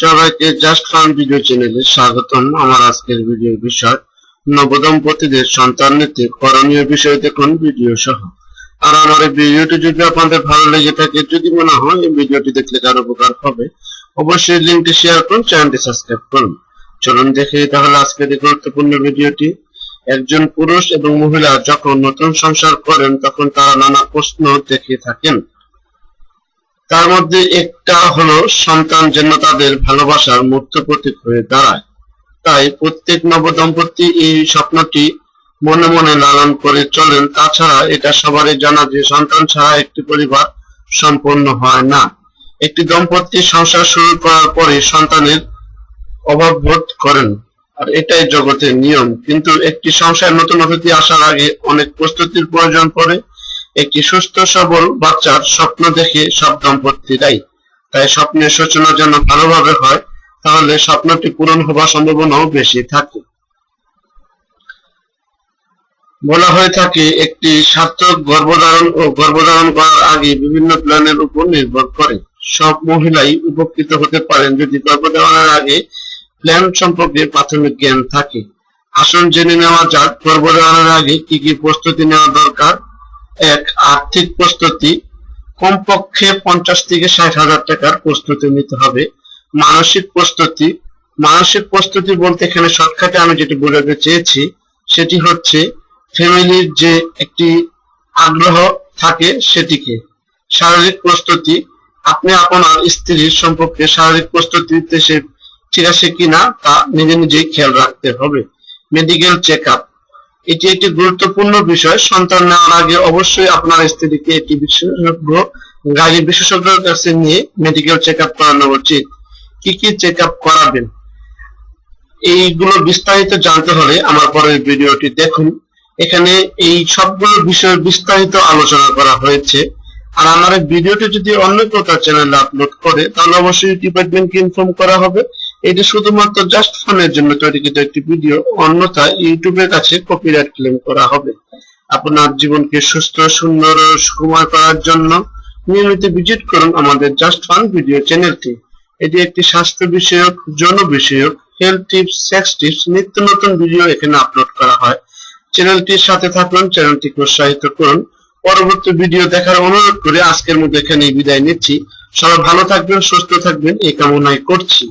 সবাইকে just fun video চ্যানেলে স্বাগতম। আমার আজকের ভিডিও বিষয়, নবদম্পতিদের সন্তান নিতে করণীয় বিষয় দেখুন ভিডিও সহ। আর আমার এই ভিডিওটি যদি আপনাদের ভালো লেগে থাকে, যদি মনে হয় এই ভিডিওটি দেখলে কারও উপকার হবে, অবশ্যই লিঙ্কটি শেয়ার করুন, চ্যানেলটি সাবস্ক্রাইব করুন। চলুন দেখে তাহলে আজকের এই গুরুত্বপূর্ণ ভিডিওটি। একজন পুরুষ এবং মহিলা যখন নতুন সংসার করেন, তখন তারা নানা প্রশ্ন দেখে থাকেন। তার মধ্যে একটা হলো সন্তান যেন তাদের ভালোবাসার মূর্ত প্রতীক হয়ে দাঁড়ায়। তাই প্রত্যেক নব নবদম্পতি এই স্বপ্নটি মনে মনে লালন করে চলেন। তাছাড়া এটা সবারই জানা যে সন্তান ছাড়া একটি পরিবার সম্পন্ন হয় না। একটি দম্পতি সংসার শুরু করার পরে সন্তানের অভাব বোধ করেন, আর এটাই জগতের নিয়ম। কিন্তু একটি সংসার নতুন অতিথি আসার আগে অনেক প্রস্তুতির প্রয়োজন পড়ে একটি সুস্থ, সবল বাচ্চার স্বপ্ন দেখে সব দম্পতিরাই তাই স্বপ্নের সূচনা যেন ভালোভাবে হয়, তাহলে স্বপ্নটি পূরণ হবার সম্ভাবনাও বেশি থাকে। বলা হয়ে থাকে, একটি সার্থক গর্ভধারণ ও গর্ভধারণ করার আগে বিভিন্ন প্ল্যানের উপর নির্ভর করে। সব মহিলাই উপকৃত হতে পারেন যদি গর্ভধারণের আগে প্ল্যান সম্পর্কে প্রাথমিক জ্ঞান থাকে। আসুন জেনে নেওয়া যাক, গর্ভধারণের আগে কি কি প্রস্তুতি নেওয়া দরকার এক আর্থিক প্রস্তুতি। কমপক্ষে পঞ্চাশ থেকে ষাট হাজার টাকার প্রস্তুতি নিতে হবে। মানসিক প্রস্তুতি। মানসিক প্রস্তুতি বলতে এখানে শর্টকাটে আমি যেটি বোঝাতে চেয়েছি, সেটি হচ্ছে ফ্যামিলির যে একটি আগ্রহ থাকে সেটিকে। শারীরিক প্রস্তুতি। আপনি আপনার স্ত্রীর সম্পর্কে শারীরিক প্রস্তুতিতে সে ঠিক আছে কিনা তা নিজে নিজেই খেয়াল রাখতে হবে। মেডিকেল চেক আপ এটি একটি গুরুত্বপূর্ণ বিষয়। সন্তান নেওয়ার আগে অবশ্যই আপনার স্ত্রীকে একটি বিশেষজ্ঞ, গাড়ি বিশেষজ্ঞের কাছে নিয়ে মেডিকেল চেক আপ করানো উচিত। কি কি চেক আপ করাবেন? এইগুলো বিস্তারিত জানতে হলে আমার পরের ভিডিওটি দেখুন। এখানে এই সবগুলো বিষয়ে বিস্তারিত আলোচনা করা হয়েছে। আর আমার ভিডিওটি যদি অন্য কোথাও চ্যানেলে আপলোড করে, তাহলে অবশ্যই ডিপার্টমেন্টকে ইনফর্ম করা হবে। এটি শুধুমাত্র জাস্ট ফানের জন্য তৈরিকৃত একটি ভিডিও অন্যথা ইউটিউবের কাছে কপিরাইট ক্লেম করা হবে। আপনার জীবনকে সুস্থ, সুন্দর ও সুকুমার করার জন্য নিয়মিত ভিজিট করুন আমাদের জাস্ট ফান ভিডিও চ্যানেলটি এটি একটি স্বাস্থ্য বিষয়ক, যৌন বিষয়ক হেলথ টিপস সেক্স টিপস নিত্য নতুন ভিডিও এখানে আপলোড করা হয়। চ্যানেলটির সাথে থাকুন চ্যানেলটিকে উৎসাহিত করুন। পরবর্তী ভিডিও দেখার অনুরোধ করে আজকের মধ্যে এখানে বিদায় নিচ্ছি। সবাই ভালো থাকবেন, সুস্থ থাকবেন, এই কামনাই করছি।